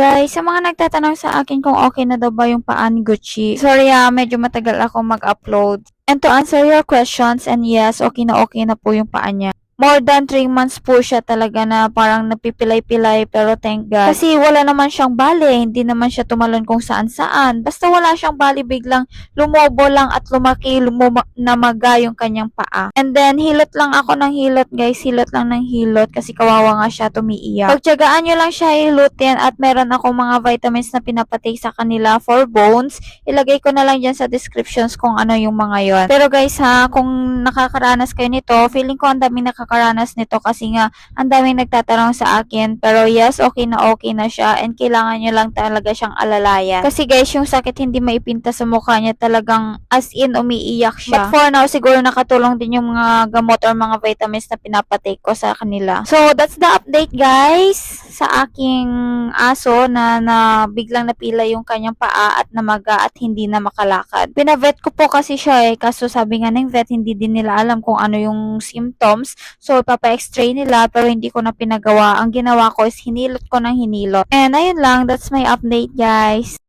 Guys, sa mga nagtatanong sa akin kung okay na daw ba yung paan Gucci, sorry ah, medyo matagal ako mag-upload. And to answer your questions, and yes, okay na okay na po yung paa niya. More than 3 months po siya talaga na parang napipilay-pilay pero thank God. Kasi wala naman siyang bali, hindi naman siya tumalon kung saan-saan. Basta wala siyang bali, biglang lumobo lang at lumaki, lumuma- namaga yung kanyang paa. And then, hilot lang ako ng hilot guys, hilot lang ng hilot kasi kawawa nga siya tumiiyak. Pagtyagaan nyo lang siya hilutin at meron akong mga vitamins na pinapatake sa kanila for bones. Ilagay ko na lang dyan sa descriptions kung ano yung mga yon. Pero guys ha, kung nakakaranas kayo nito, feeling ko ang daming nakakaranas nito kasi nga ang daming nagtatanong sa akin. Pero yes, okay na okay na siya and kailangan nyo lang talaga siyang alalayan. Kasi guys, yung sakit hindi maipinta sa mukha niya talagang as in umiiyak siya. But for now, siguro nakatulong din yung mga gamot or mga vitamins na pinapatake ko sa kanila. So, that's the update guys sa aking aso na, na biglang napila yung kanyang paa at namaga at hindi na makalakad. Pinavet ko po kasi siya eh, kaso sabi nga ng vet, hindi din nila alam kung ano yung symptoms. So, papa-x-ray nila pero hindi ko na pinagawa. Ang ginawa ko is hinilot ko ng hinilot. And ayun lang, that's my update guys.